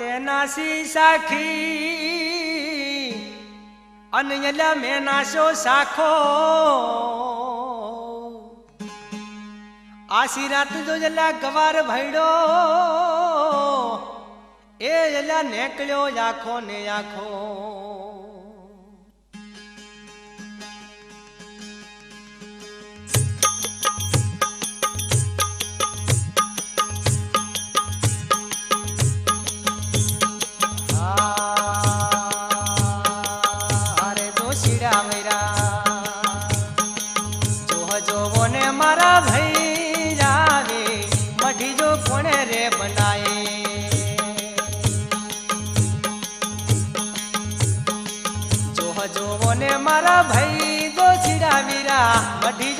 નાસી સાખી. અને એલા મેં નાશો સાખો. આશી રાત જો જલા ગવાર ભૈડો એ જલા નેકળ્યો આખો ને આખો મૈરા ભાઈ જાવે છીરા વીરા મઢી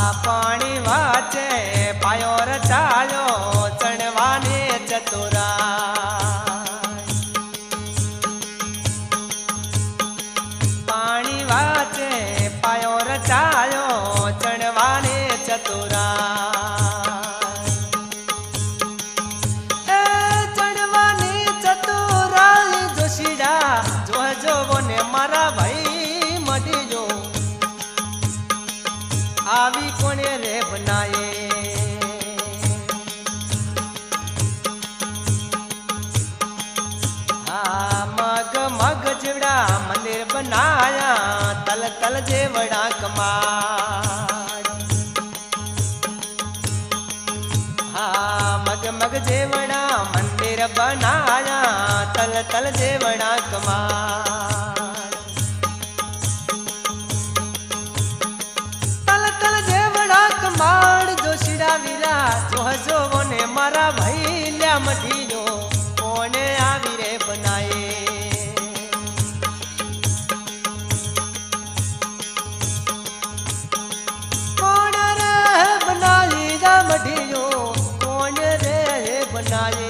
આવી કોને રે બનાયે? મગ મગ જેવડા મંદિર બનાયા, તલ તલ જેવડા કમાડ. હા, મગ મગ જેવડા મંદિર બનાયા, તલ તલ જેવડા કમાડ. ભાઈ લ્યા મઢી જો કોને આવી રે બનાયે? કોણ રે બનાવી જા મઢી જો કોણ રે બનાયે?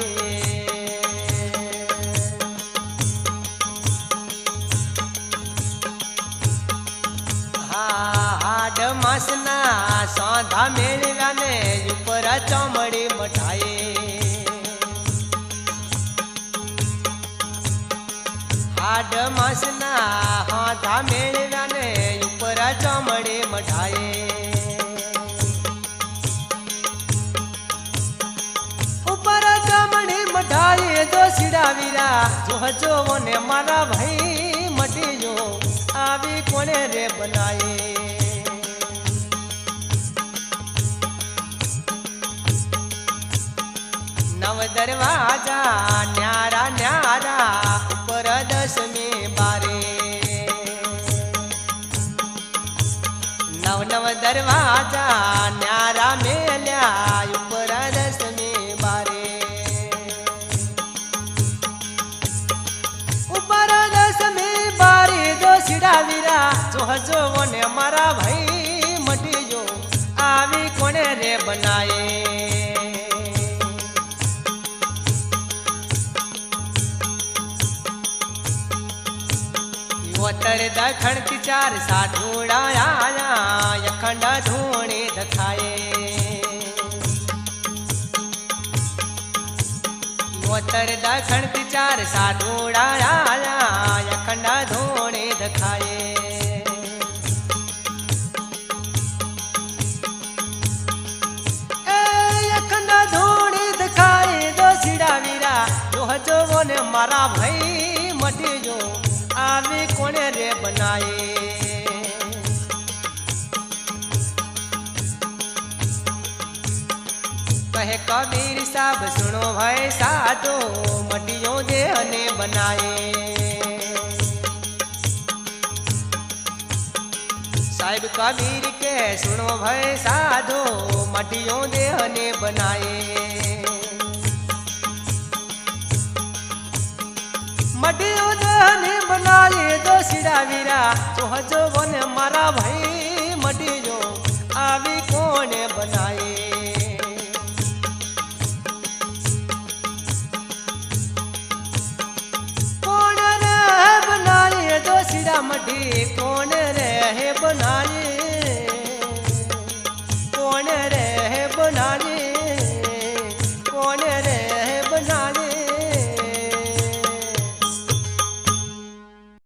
માસના સાંધા મેળવ્યા ને ઉપર ચોમડી ચોમડી મઠાએ ઉપર જમણે મઠાએ જો સીડાવીરા જોહજો ને મારા ભાઈ મટીજો આવી કોણે રે બનાયે? નવ દરવાજા, ન્યારા ન્યારા, ઉપર દસમી દરવાજા ન્યારા મેલ્યા, ઉપર દસમી બારે. ઉપર દસમી બારે જો સીડાવીરા જોહજો ને મારા ભાઈ મટી જો આવી કોણે રે બનાયે? વતર દખણથી ચાર આયા, અખંડ ધૂણે દખાય ઉત્તર દખણથી ચાર આયા, અખંડ ધૂણે દખાય મારા ભાઈ મટી જો. આવી કોણે રે બનાયે? કહે, કબીર સાબ સુણો ભાઈ સાધો, મટીયો દેહને બનાયે. સાહેબ, કબીર કે, સુણો ભાઈ સાધો, મટીયો દેહને બનાયે. મટીઓ દેહને બનાયે વીરા તું હજો મને મારા ભાઈ મટી જો આવી કોને બનાવી?